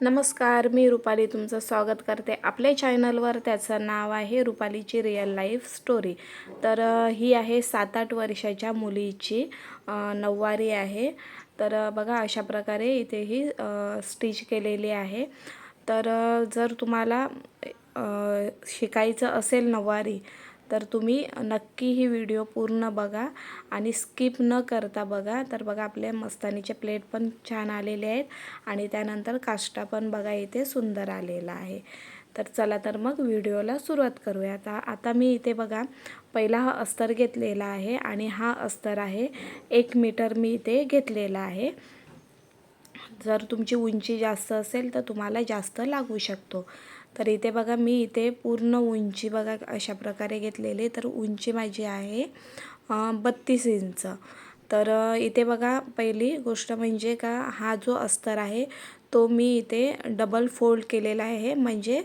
नमस्कार मी रुपाली तुमचं स्वागत करते आपल्या चॅनलवर. त्याचं नाव आहे रुपालीची रिअल लाईफ स्टोरी तर ही आहे सात आठ वर्षाच्या मुलीची नऊवारी आहे. तर बघा अशा प्रकारे इथे ही स्टिच केलेली आहे. तर जर तुम्हाला शिकायचं असेल नऊवारी तर तुम्ही नक्की ही व्हिडिओ पूर्ण बघा आणि स्किप न करता बघा. तर बघा आपले मस्तानीचे प्लेट पण छान आलेले आहेत आणि त्यानंतर काष्टा पण बघा इथे सुंदर आलेला आहे. तर चला तर मग व्हिडिओला सुरुवात करूया. आता आता मी इथे बघा पहिला हा अस्तर घेतलेला आहे आणि हा अस्तर आहे एक मीटर मी इथे घेतलेला आहे. जर तुमची उंची जास्त असेल तर तुम्हाला जास्त लागू शकतो. तर इथे बघा मी इथे पूर्ण उंची बघा अशा प्रकारे घेतलेली तर उंची माझी आहे बत्तीस इंच. तर इथे बघा पहिली गोष्ट म्हणजे का हा जो अस्तर आहे तो मी इथे डबल फोल्ड केलेला आहे. म्हणजे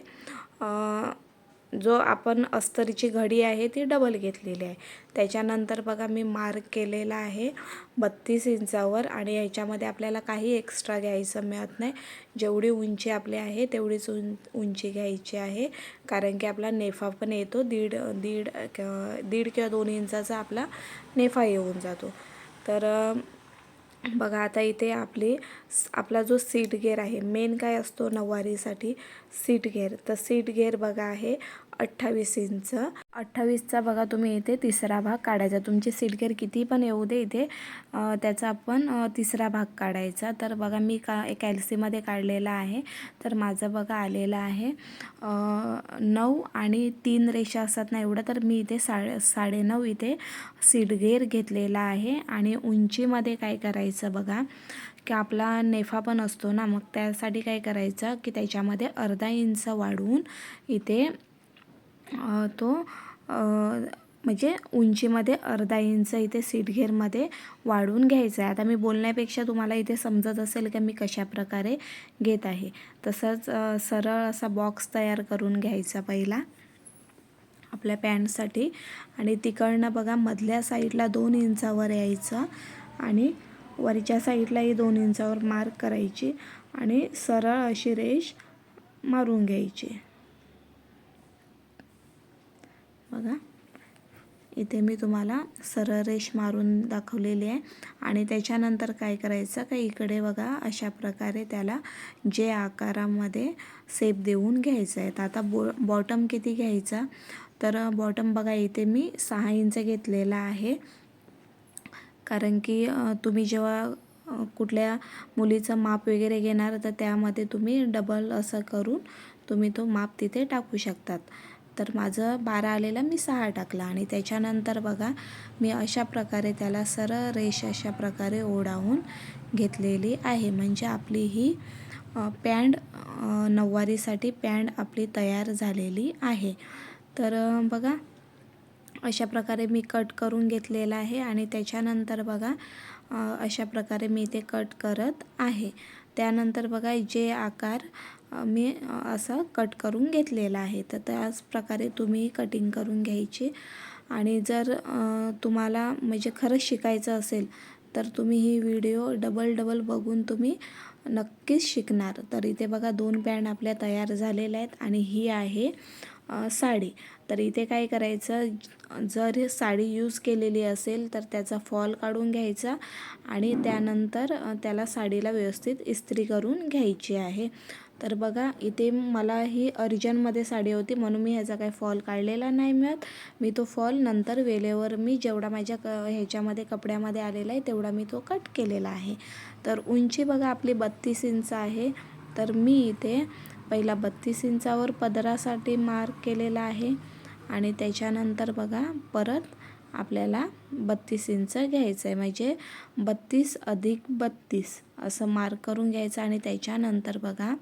जो आपण अस्तरीची घडी आहे ती डबल घेतलेली आहे. त्याच्यानंतर बघा मी मार्क केलेला आहे बत्तीस इंचावर आणि याच्यामध्ये आपल्याला काही एक्स्ट्रा घ्यायचं मिळत नाही. जेवढी उंची आपली आहे तेवढीच उं उंची घ्यायची आहे. कारण की आपला नेफा पण येतो दीड दीड दीड किंवा दोन इंचाचा आपला नेफा येऊन जातो. तर बघा आता इथे आपली आपला जो सीट गेअर आहे मेन काय असतो नऊवारीसाठी? सीट गेअर तर सीट गेअर बघा आहे अठ्ठावीस इंच. अठ्ठावीसचा बघा तुम्ही इथे तिसरा भाग काढायचा. तुमची सीट गेअर किती पण येऊ दे इथे. त्याचा आपण तिसरा भाग काढायचा. तर बघा मी का एक एल सीमध्ये काढलेला आहे. तर माझं बघा आलेलं आहे. नऊ आणि तीन रेषा असतात ना एवढं. तर मी इथे साडे साडेनऊ इथे सिडगेर घेतलेला आहे. आणि उंचीमध्ये काय करायचं बघा की आपला नेफा पण असतो ना. मग त्यासाठी काय करायचं की त्याच्यामध्ये अर्धा इंच वाढवून इथे तो म्हणजे उंचीमध्ये अर्धा इंच इथे सीट वाढून घ्यायचं आहे. आता मी बोलण्यापेक्षा तुम्हाला इथे समजत असेल की मी कशा प्रकारे घेत आहे. तसंच सरळ असा बॉक्स तयार करून घ्यायचा पहिला आपल्या पॅन्टसाठी. आणि तिकडनं बघा मधल्या साईडला दोन इंचावर यायचं आणि वरच्या साईडलाही दोन इंचावर मार्क करायची आणि सरळ अशी रेष मारून घ्यायची. बघा. इथे मी तुम्हाला सरळ रेष मारून दाखवलेली आहे. आणि त्याच्यानंतर काय करायचं का इकडे बघा अशा प्रकारे त्याला जे आकारामध्ये सेप देऊन घ्यायचं आहे. तर आता बो बॉटम किती घ्यायचा? तर बॉटम बघा इथे मी सहा इंच घेतलेला आहे. कारण की तुम्ही जेव्हा कुठल्या मुलीचं माप वगैरे घेणार तर त्यामध्ये तुम्ही डबल असं करून तुम्ही तो माप तिथे टाकू शकतात. तर माझं बारा आलेलं मी सहा टाकला आणि त्याच्यानंतर बघा मी अशा प्रकारे त्याला सरळ रेष अशा प्रकारे ओढावून घेतलेली आहे. म्हणजे आपली ही पॅन्ट नऊवारीसाठी पॅन्ट आपली तयार झालेली आहे. तर बघा अशा प्रकारे मी कट करून घेतलेला आहे आणि त्याच्यानंतर बघा अशा प्रकारे मी ते कट करत आहे. त्यानंतर बघा जे आकार मी असं कट करून घेतलेला आहे. तर त्याच प्रकारे तुम्ही कटिंग करून घ्यायची. आणि जर तुम्हाला म्हणजे खरंच शिकायचं असेल तर तुम्ही ही व्हिडिओ डबल डबल बघून तुम्ही नक्कीच शिकणार. तर इथे बघा दोन पॅन्ट आपल्या तयार झालेल्या आहेत आणि ही आहे साडी. तर इथे काय करायचं जर साडी यूज केलेली असेल तर त्याचा फॉल काढून घ्यायचा आणि त्यानंतर त्याला साडीला व्यवस्थित इस्त्री करून घ्यायची आहे. तर बघा इथे मला ही अर्जंटमध्ये साडी होती म्हणून मी ह्याचा काही फॉल काढलेला नाही मिळत. मी तो फॉल नंतर वेळेवर मी जेवढा माझ्या क ह्याच्यामध्ये कपड्यामध्ये आलेला आहे तेवढा मी तो कट केलेला आहे. तर उंची बघा आपली बत्तीस इंच आहे. तर मी इथे पहिला बत्तीस इंचावर पदरासाठी मार्क केलेला आहे. आणि त्याच्यानंतर बघा परत आपल्याला बत्तीस इंच घ्यायचं आहे. म्हणजे बत्तीस अधिक बत्तीस असं मार्क करून घ्यायचं. आणि त्याच्यानंतर बघा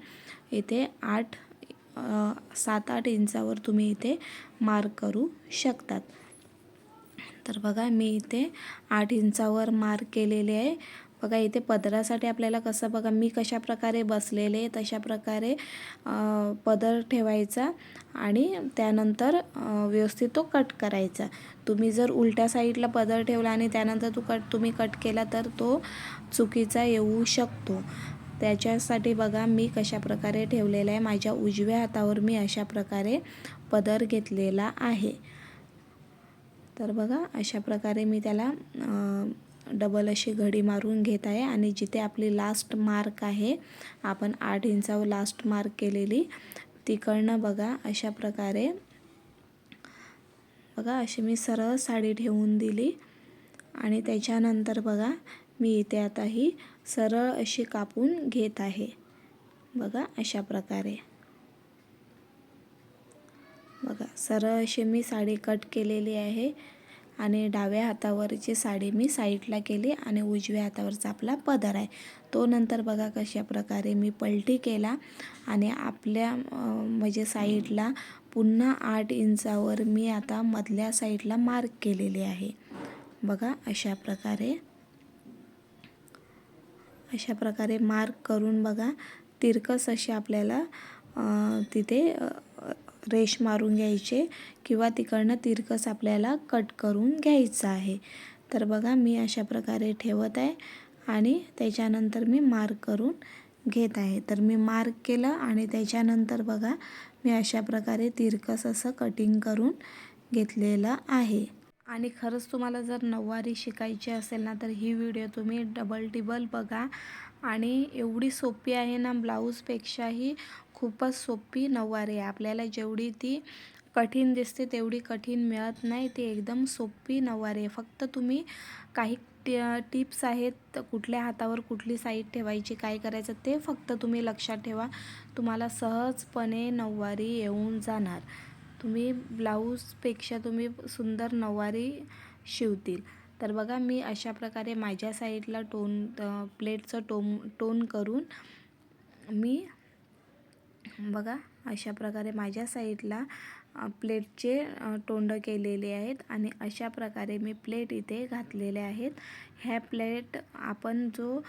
इथे आठ सात आठ इंचावर तुम्ही इथे मार्क करू शकतात. तर बघा मी इथे आठ इंचावर मार्क केलेले आहे. बघा इथे पदरासाठी आपल्याला कसं बघा मी कशा प्रकारे बसलेले तशा प्रकारे पदर ठेवायचा आणि त्यानंतर व्यवस्थित तो कट करायचा. तुम्ही जर उलट्या साईडला पदर ठेवला आणि त्यानंतर तो कट तुम्ही कट केला तर तो चुकीचा येऊ शकतो. त्याच्यासाठी बघा मी कशा प्रकारे ठेवलेलं आहे. माझ्या उजव्या हातावर मी अशा प्रकारे पदर घेतलेला आहे. तर बघा अशा प्रकारे मी त्याला डबल अशी घडी मारून घेत आहे. आणि जिथे आपली लास्ट मार्क आहे आपण आठ इंचावर लास्ट मार्क केलेली तिकडनं बघा अशा प्रकारे बघा अशी मी सरळ साडी ठेवून दिली. आणि त्याच्यानंतर बघा मी इथे आता ही सरळ अशी कापून घेत आहे. बघा अशा प्रकारे. बघा सरळ अशी मी साडी कट केलेली आहे आणि डाव्या हातावरची साडी मी साईडला केली आणि उजव्या हातावरचा आपला पदर आहे. तो नंतर बघा कशा प्रकारे मी पलटी केला आणि आपल्या म्हणजे साईडला पुन्हा आठ इंचावर मी आता मधल्या साईडला मार्क केलेली आहे. बघा अशा प्रकारे. अशा प्रकारे मार्क करून बघा. तिरकस असे आपल्याला तिथे रेश मारून घ्यायचे किंवा तिकडनं तिरकस आपल्याला कट करून घ्यायचं आहे. तर बघा मी अशा प्रकारे ठेवत आहे आणि त्याच्यानंतर मी मार्क करून घेत आहे. तर मी मार्क केलं आणि त्याच्यानंतर बघा मी अशा प्रकारे तिरकस असं कटिंग करून घेतलेलं आहे. आणि खरंच तुम्हाला जर नऊवारी शिकायची असेल ना तर ही व्हिडिओ तुम्ही डबल टिबल बघा. आणि एवढी सोपी आहे ना ब्लाऊजपेक्षाही खूपच सोपी नऊवारी आहे. आपल्याला जेवढी ती कठीण दिसते तेवढी कठीण मिळत नाही. ती एकदम सोपी नऊवारी आहे. फक्त तुम्ही काही टिप्स आहेत कुठल्या हातावर कुठली साईड ठेवायची काय करायचं ते फक्त तुम्ही लक्षात ठेवा. तुम्हाला सहजपणे नऊवारी येऊन जाणार. तुम्ही ब्लाऊजपेक्षा तुम्ही सुंदर नऊवारी शिवतील. तर बघा मी अशा प्रकारे माझ्या साईडला टोन प्लेटचं टोन टोन करून मी बघा अशा प्रकारे माझ्या साईडला प्लेटचे तोंड केलेले आहेत आणि अशा प्रकारे मी प्लेट इथे घातलेले आहेत. ह्या प्लेट आपण जो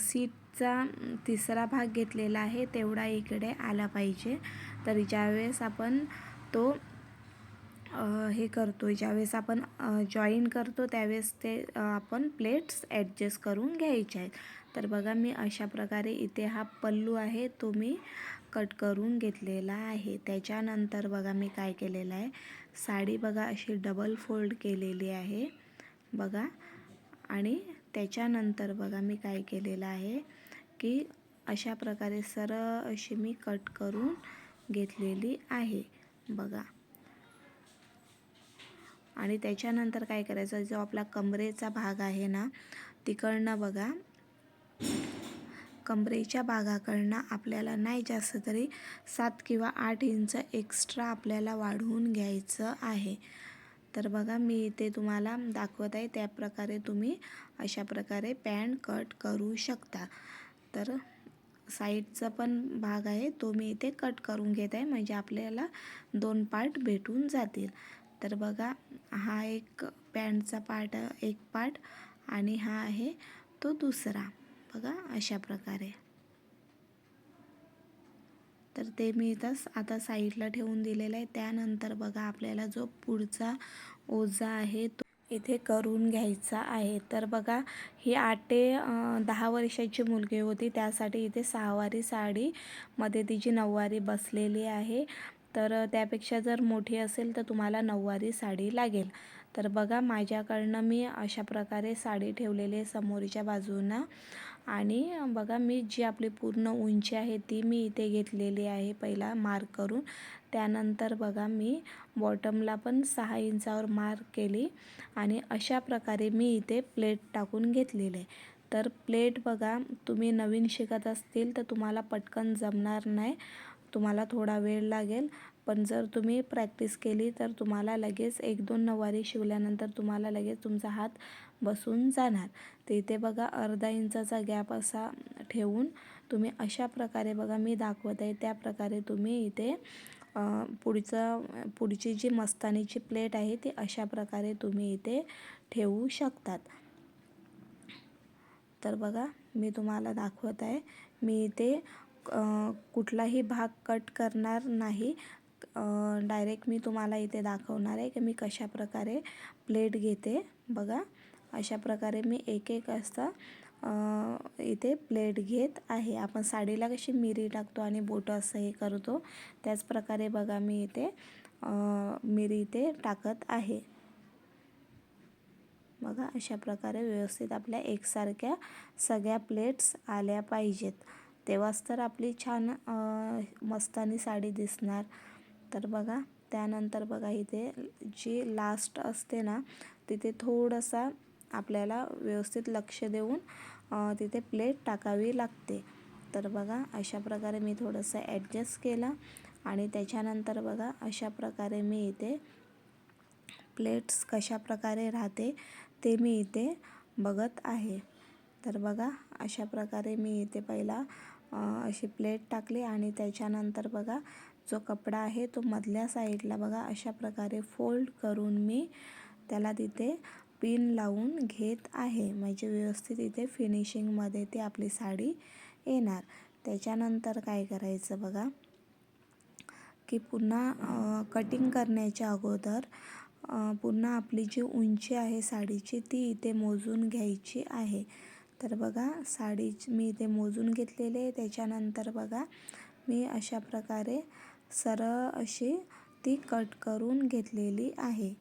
सीटचा तिसरा भाग घेतलेला आहे तेवढा इकडे आला पाहिजे. तर ज्यावेळेस आपण तो हे करतो ज्यावेळेस आपण जॉईन करतो त्यावेळेस ते आपण प्लेट्स ॲडजस्ट करून घ्यायचे आहेत. तर बघा मी अशा प्रकारे इथे हा पल्लू आहे तो मी कट करून घेतलेला आहे. त्याच्यानंतर बघा मी काय केलेलं आहे? साडी बघा अशी डबल फोल्ड केलेली आहे. बघा. आणि त्याच्यानंतर बघा मी काय केलेलं आहे की अशा प्रकारे सरळ अशी मी कट करून घेतलेली आहे. बघा. आणि त्याच्यानंतर काय करायचं जो आपला कमरेचा भाग आहे ना तिकडनं बघा. कमरेच्या भागाकडनं आपल्याला नाही जास्त तरी सात किंवा आठ इंच एक्स्ट्रा आपल्याला वाढवून घ्यायचं आहे. तर बघा मी इथे तुम्हाला दाखवत आहे त्या प्रकारे तुम्ही अशा प्रकारे पॅन्ट कट करू शकता. तर साईडचा पण भाग आहे तो मी इथे कट करून घेत आहे. म्हणजे आपल्याला दोन पार्ट भेटून जातील. तर बघा हा एक पॅन्टचा पार्ट एक पार्ट आणि हा आहे तो दुसरा. बघा अशा प्रकारे. तर ते मी इथं आता साईडला ठेवून दिलेलं आहे. त्यानंतर बघा आपल्याला जो पुढचा ओझा आहे तो इथे करून घ्यायचा आहे. तर बघा ही आठ ते दहा वर्षाची मुलगी होती. त्यासाठी इथे सहावारी साडीमध्ये तिची नऊवारी बसलेली आहे. तर त्यापेक्षा जर मोठी असेल तर तुम्हाला नऊवारी साडी लागेल. तर बघा माझ्याकडनं मी अशा प्रकारे साडी ठेवलेली आहे समोरच्या बाजूनं. आणि बघा मी जी आपली पूर्ण उंची आहे ती मी इथे घेतलेली आहे पहिला मार्क करून. त्यानंतर बघा मी बॉटमला पण सहा इंचावर मार्क केली आणि अशा प्रकारे मी इथे प्लेट टाकून घेतलेले. तर प्लेट बघा तुम्ही नवीन शिकत असतील तर तुम्हाला पटकन जमणार नाही. तुम्हाला थोडा वेळ लागेल. पण जर तुम्ही प्रॅक्टिस केली तर तुम्हाला लगेच एक दोन नऊवारी शिवल्यानंतर तुम्हाला लगेच तुमचा हात बसून जाणार. तर इथे बघा अर्धा इंचाचा गॅप असा ठेवून तुम्ही अशा प्रकारे बघा मी दाखवत आहे त्या प्रकारे तुम्ही इथे पुढचं पुढची जी मस्तानीची प्लेट आहे ती अशा प्रकारे तुम्ही इथे ठेवू शकतात. तर बघा मी तुम्हाला दाखवत आहे मी इथे कुठलाही भाग कट करणार नाही. डायरेक्ट मी तुम्हाला इथे दाखवणार आहे की मी कशा प्रकारे प्लेट घेते बघा. अशा प्रकारे मी एक एक असता इथे प्लेट घेत आहे. आपण साडीला कशी मिरी टाकतो आणि बोटं असं हे करतो त्याच प्रकारे बघा मी इथे मिरी इथे टाकत आहे. बघा अशा प्रकारे व्यवस्थित आपल्या एकसारख्या सगळ्या प्लेट्स आल्या पाहिजेत. तेव्हाच तर आपली छान मस्तानी साडी दिसणार. तर बघा त्यानंतर बघा इथे जी लास्ट असते ना तिथे थोडासा आपल्याला व्यवस्थित लक्ष देऊन तिथे प्लेट टाकावी लागते. तर बघा अशा प्रकारे मी थोडंसं ॲडजस्ट केला आणि त्याच्यानंतर बघा अशा प्रकारे मी इथे प्लेट्स कशा प्रकारे राहते ते मी इथे बघत आहे. तर बघा अशा प्रकारे मी इथे पहिला अशी प्लेट टाकली आणि त्याच्यानंतर बघा जो कपडा आहे तो मधल्या साईडला बघा अशा प्रकारे फोल्ड करून मी त्याला तिथे पिन लावून घेत आहे. म्हणजे व्यवस्थित इथे फिनिशिंगमध्ये ती आपली साडी येणार. त्याच्यानंतर काय करायचं बघा की पुन्हा कटिंग करण्याच्या अगोदर पुन्हा आपली जी उंची आहे साडीची ती इथे मोजून घ्यायची आहे. तर बघा साडी मी इथे मोजून घेतलेली आहे. त्याच्यानंतर बघा मी अशा प्रकारे सरळ अशी ती कट करून घेतलेली आहे.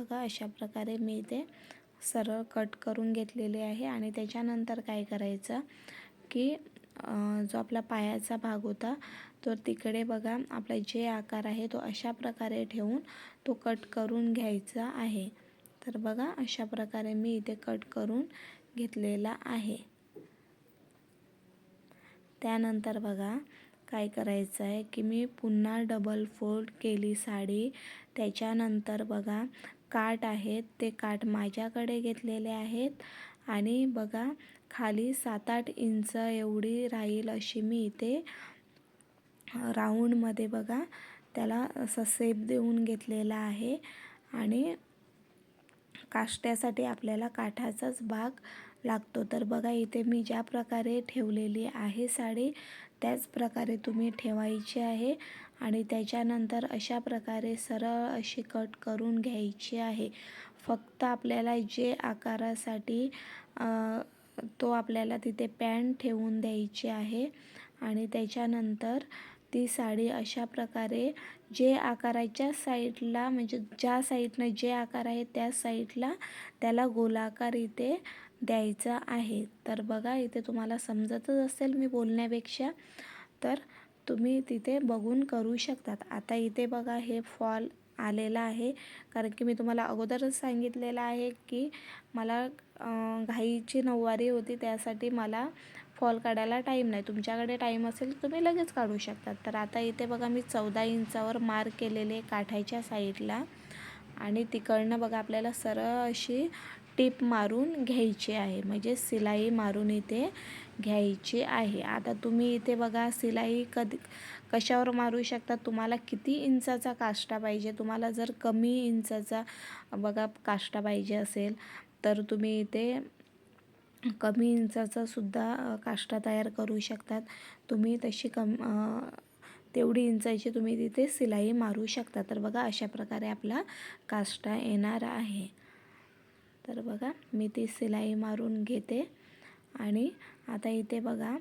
बघा अशा प्रकारे मी इथे सरळ कट करून घेतलेले आहे. आणि त्याच्यानंतर काय करायचं की जो आपला पायाचा भाग होता तर तिकडे बघा आपला जे आकार आहे तो अशा प्रकारे ठेवून तो कट करून घ्यायचा आहे. तर बघा अशा प्रकारे मी इथे कट करून घेतलेला आहे. त्यानंतर बघा काय करायचं आहे की मी पुन्हा डबल फोल्ड केली साडी. त्याच्यानंतर बघा काठ आहेत ते काठ माझ्याकडे घेतलेले आहेत. आणि बघा खाली सात आठ इंच एवढी राहील अशी मी इथे राऊंडमध्ये बघा त्याला असं सेप देऊन घेतलेला आहे. आणि काष्ट्यासाठी आपल्याला काठाचाच भाग लागतो. तर बघा इथे मी ज्या प्रकारे ठेवलेली आहे साडी त्याच प्रकारे तुम्ही ठेवायची आहे. आणि त्याच्यानंतर अशा प्रकारे सरळ अशी कट करून घ्यायची आहे. फक्त आपल्याला जे आकारासाठी तो आपल्याला तिथे पॅन्ट ठेवून द्यायची आहे आणि त्याच्यानंतर ती साडी अशा प्रकारे जे आकाराच्या साईडला म्हणजे ज्या साईडनं जे आकार आहे त्या साईडला त्याला गोलाकार इथे द्यायचा आहे. तर बघा इथे तुम्हाला समजतच असेल मी बोलण्यापेक्षा. तर तुम्ही तिथे बघून करू शकतात. आता इथे बघा हे फॉल आलेला आहे. कारण की मी तुम्हाला अगोदरच सांगितलेलं आहे की मला घाईची नऊवारी होती त्यासाठी मला फॉल काढायला टाईम नाही. तुमच्याकडे टाईम असेल तुम्ही लगेच काढू शकतात. तर आता इथे बघा मी चौदा इंचावर मार्क केलेले काठाच्या साईडला आणि तिकडनं बघा आपल्याला सरळ अशी टीप मारून घ्यायची आहे. म्हणजे सिलाई मारून इथे घ्यायची आहे. आता तुम्ही इथे बघा सिलाई कधी कशावर मारू शकता? तुम्हाला किती इंचाचा काष्टा पाहिजे? तुम्हाला जर कमी इंचाचा बघा काष्टा पाहिजे असेल तर तुम्ही इथे कमी इंचाचा सुद्धा काष्टा तयार करू शकतात. तुम्ही तशी कम तेवढी इंचाची तुम्ही तिथे सिलाई मारू शकता. तर बघा अशा प्रकारे आपला काष्टा येणार आहे. तर बघा मी ती सिलाई मारून घेते. आणि आता इथे बघा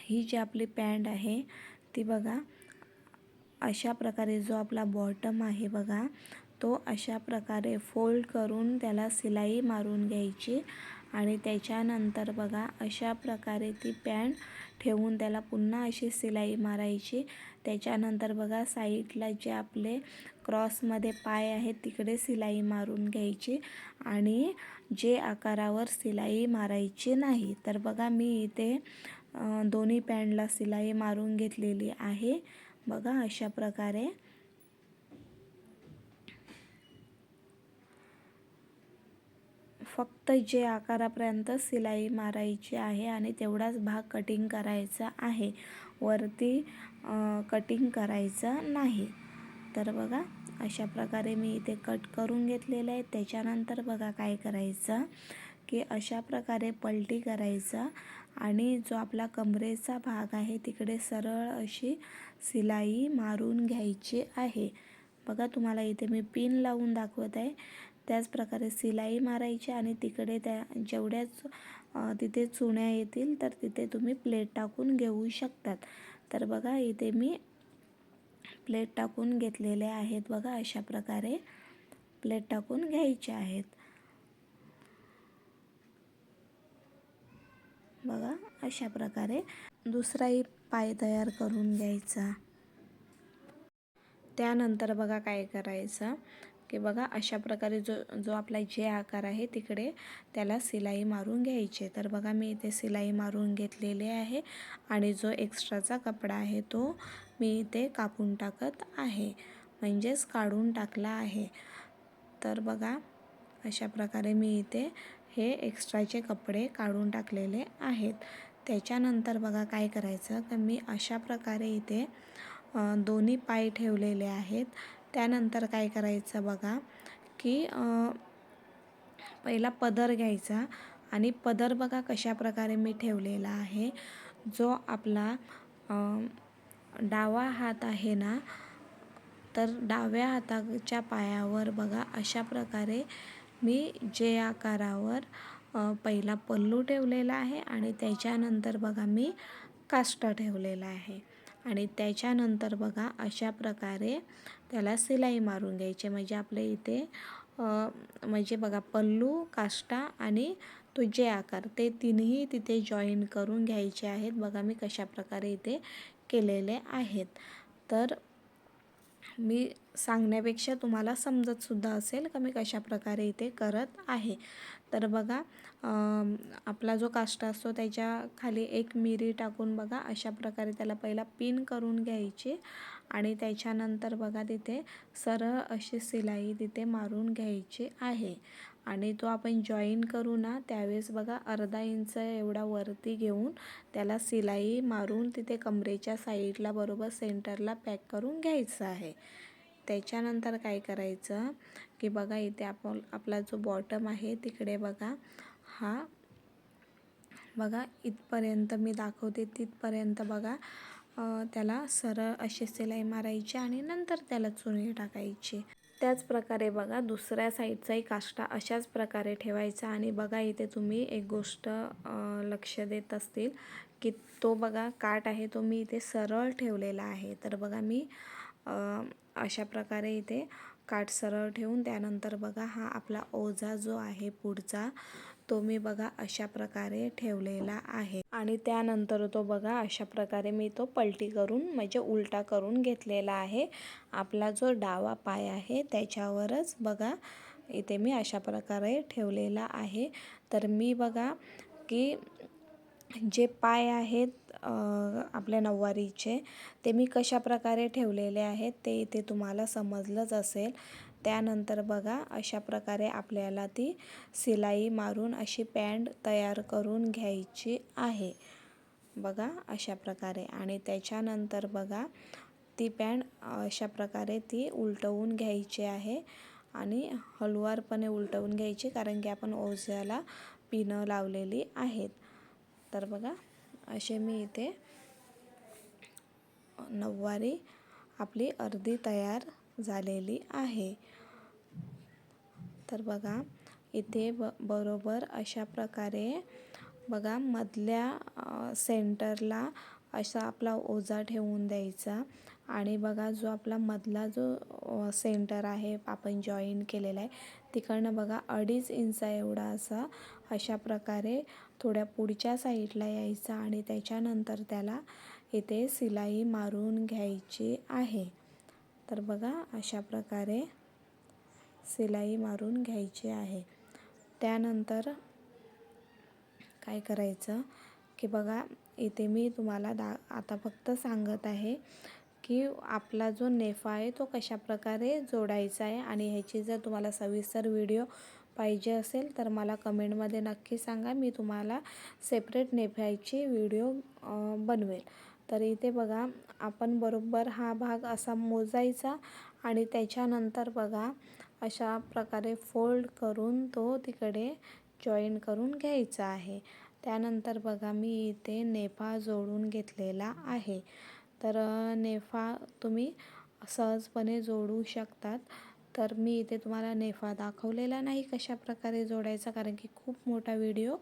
ही जी आपली पॅन्ट आहे ती बघा अशा प्रकारे जो आपला बॉटम आहे बघा तो अशा प्रकारे फोल्ड करून त्याला सिलाई मारून घ्यायची. आणि त्याच्यानंतर बघा अशा प्रकारे ती पॅन्ट ठेवून त्याला पुन्हा अशी सिलाई मारायची. त्याच्यानंतर बघा साईडला जे आपले क्रॉसमध्ये पाय आहेत तिकडे सिलाई मारून घ्यायची आणि जे आकारावर सिलाई मारायची नाही. तर बघा मी इथे दोन्ही पॅन्टला सिलाई मारून घेतलेली आहे. बघा अशा प्रकारे. फक्त जे आकारापर्यंत सिलाई मारायची आहे आणि तेवढाच भाग कटिंग करायचा आहे. वरती कटिंग करायचं नाही. तर बघा. अशा प्रकारे मी इथे कट करून घेतलेलं आहे. त्याच्यानंतर बघा काय करायचं की अशा प्रकारे पलटी करायचा आणि जो आपला कमरेचा भाग आहे तिकडे सरळ अशी सिलाई मारून घ्यायची आहे. बघा तुम्हाला इथे मी पिन लावून दाखवत आहे. त्याच प्रकारे सिलाई मारायची आणि तिकडे त्या जेवढ्याच तिथे चुण्या येतील तर तिथे तुम्ही प्लेट टाकून घेऊ शकतात. तर बघा इथे मी प्लेट टाकून घेतलेले आहेत. बघा अशा प्रकारे प्लेट टाकून घ्यायचे आहेत. बघा अशा प्रकारे दुसराही पाय तयार करून घ्यायचा. त्यानंतर बघा काय करायचं. की बघा अशा प्रकारे जो जो आपला जे आकार आहे तिकडे त्याला सिलाई मारून घ्यायचे. तर बघा मी इथे सिलाई मारून घेतलेले आहे आणि जो एक्स्ट्राचा कपडा आहे तो मी इथे कापून टाकत आहे. म्हणजेच काढून टाकला आहे. तर बघा अशा प्रकारे मी इथे हे एक्स्ट्राचे कपडे काढून टाकलेले आहेत. त्याच्यानंतर बघा काय करायचं? तर मी अशा प्रकारे इथे दोन्ही पाय ठेवलेले आहेत. त्यानंतर काय करायचं बघा की पहिला पदर घ्यायचा आणि पदर बघा कशा प्रकारे मी ठेवलेला आहे. जो आपला डावा हात आहे ना तर डाव्या हाताच्या पायावर बघा अशा प्रकारे मी जे आकारावर पहिला पल्लू ठेवलेला आहे आणि त्याच्यानंतर बघा मी काष्टा ठेवलेला आहे. आणि त्याच्यानंतर बघा अशा प्रकारे त्याला सिलाई मारून घ्यायची म्हणजे आपल्या इथे म्हणजे बघा पल्लू काष्टा आणि तो जे आकार ते तिन्ही तिथे जॉईन करून घ्यायचे आहेत. बघा मी कशा प्रकारे इथे केलेले आहेत. तर मी सांगण्यापेक्षा तुम्हाला समजतसुद्धा असेल का मी कशा प्रकारे इथे करत आहे. तर बघा आपला जो काष्टा असतो त्याच्याखाली एक मिरी टाकून बघा अशा प्रकारे त्याला पहिला पिन करून घ्यायची. आणि त्याच्यानंतर बघा तिथे सरळ अशी सिलाई तिथे मारून घ्यायची आहे. आणि तो आपण जॉईन करू ना त्यावेळेस बघा अर्धा इंच एवढा वरती घेऊन त्याला सिलाई मारून तिथे कमरेच्या साईडला बरोबर सेंटरला पॅक करून घ्यायचं आहे. त्याच्यानंतर काय करायचं की बघा इथे आपण आपला जो बॉटम आहे तिकडे बघा हा बघा इथपर्यंत मी दाखवते तिथपर्यंत बघा त्याला सरळ अशी सिलाई मारायची आणि नंतर त्याला चुनी टाकायची. त्याच प्रकारे बघा दुसऱ्या साईडचाही काष्टा अशाच प्रकारे ठेवायचा आणि बघा इथे तुम्ही एक गोष्ट लक्ष देत असतील की तो बघा काठ आहे तो मी इथे सरळ ठेवलेला आहे. तर बघा मी अशा प्रकारे इथे काठ सरळ ठेवून त्यानंतर बघा हा आपला ओझा जो आहे पुढचा तो मी बघा अशा प्रकारे ठेवलेला आहे. आणि त्यानंतर तो बघा अशा प्रकारे मी तो पलटी करून म्हणजे उलटा करून घेतलेला आहे. आपला जो डावा पाय आहे त्याच्यावरच बघा इथे मी अशा प्रकारे ठेवलेला आहे. तर मी बघा की जे पाय आहेत आपल्या नऊवारीचे ते मी कशा प्रकारे ठेवलेले आहेत ते इथे तुम्हाला समजलंच असेल. त्यानंतर बघा अशा प्रकारे आपल्याला ती सिलाई मारून अशी पॅन्ट तयार करून घ्यायची आहे. बघा अशा प्रकारे. आणि त्याच्यानंतर बघा ती पॅन्ट अशा प्रकारे ती उलटवून घ्यायची आहे. आणि हलवारपणे उलटवून घ्यायची कारण की आपण ओझ्याला पिनं लावलेली आहेत. तर बघा असे मी इथे नऊवारी आपली अर्धी तयार झालेली आहे. तर बघा इथे ब बरोबर अशा प्रकारे बघा मधल्या सेंटरला असा आपला ओझा ठेवून द्यायचा. आणि बघा जो आपला मधला जो सेंटर आहे आपण जॉईन केलेला आहे तिकडनं बघा अडीच इंच एवढा असा. अशा प्रकारे थोड्या पुढच्या साईडला यायचा आणि त्याच्यानंतर त्याला इथे सिलाई मारून घ्यायची आहे. तर बघा अशा प्रकारे सिलाई मारून घ्यायची आहे. त्यानंतर काय करायचं की बघा इथे मी तुम्हाला दा आता फक्त सांगत आहे की आपला जो नेफा आहे तो कशा प्रकारे जोडायचा आहे आणि ह्याची जर तुम्हाला सविस्तर व्हिडिओ पाहिजे असेल तर मला कमेंटमध्ये नक्की सांगा. मी तुम्हाला सेपरेट नेफ्याची व्हिडिओ बनवेल. तर इथे बघा आपण बरोबर हा भाग असा मोजायचा आणि त्याच्यानंतर बघा अशा प्रकारे फोल्ड करून तो तिकडे जॉईन करून घ्यायचा आहे. त्यानंतर बघा मी इथे नेफा जोडून घेतलेला आहे. तर नेफा तुम्ही सहजपणे जोडू शकतात. तर मी इथे तुम्हाला नेफा दाखवलेला नाही कशा प्रकारे जोडायचा कारण की खूप मोठा व्हिडिओ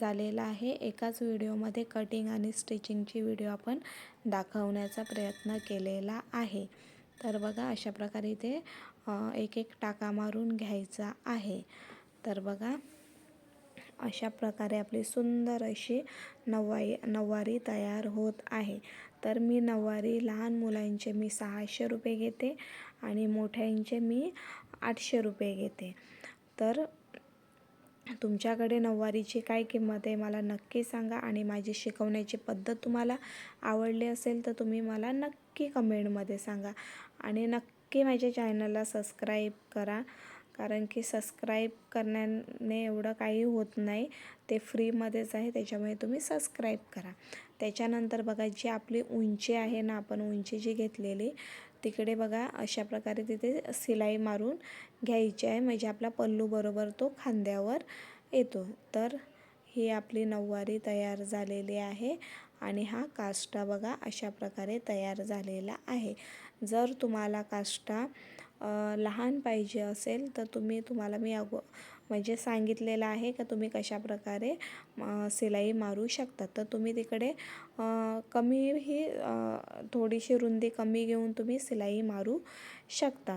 झालेला आहे. एकाच व्हिडिओमध्ये कटिंग आणि स्टिचिंगची व्हिडिओ आपण दाखवण्याचा प्रयत्न केलेला आहे. तर बघा अशा प्रकारे इथे एक एक टाका मारून घ्यायचा आहे. तर बघा अशा प्रकारे आपली सुंदर अशी नवाई नऊवारी तयार होत आहे. तर मी नऊवारी लहान मुलांचे मी सहाशे रुपये घेते आणि मोठ्यांचे मी आठशे रुपये घेते. तर तुमच्याकडे नऊवारीची काय किंमत आहे मला नक्की सांगा आणि माझी शिकवण्याची पद्धत तुम्हाला आवडली असेल तर तुम्ही मला नक्की कमेंटमध्ये सांगा. आणि नक्की माझ्या चॅनलला सबस्क्राईब करा. कारण की सबस्क्राईब करण्याने एवढं काही होत नाही. ते फ्रीमध्येच आहे त्याच्यामुळे तुम्ही सबस्क्राईब करा. त्याच्यानंतर बघा जी आपली उंची आहे ना आपण उंची जी घेतलेली तिकडे बघा अशा प्रकारे तिथे सिलाई मारून घ्यायची आहे. म्हणजे आपला पल्लू बरोबर तो खांद्यावर येतो. तर ही आपली नऊवारी तयार झालेली आहे आणि हा काष्टा बघा अशा प्रकारे तयार झालेला आहे. जर तुम्हाला काष्टा लहान पाहिजे असेल तर तुम्ही तुम्हाला मी अगो म्हणजे सांगितलेलं आहे का तुम्ही कशा प्रकारे शिलाई मारू शकता. तर तुम्ही तिकडे कमी ही थोडीशी रुंदी कमी घेऊन तुम्ही शिलाई मारू शकता.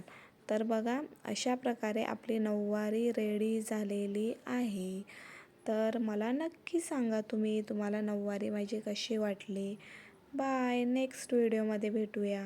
तर बघा अशा प्रकारे आपली नऊवारी रेडी झालेली आहे. तर मला नक्की सांगा तुम्ही तुम्हाला नऊवारी माझी कशी वाटली? बाय नेक्स्ट व्हिडिओमध्ये भेटूया.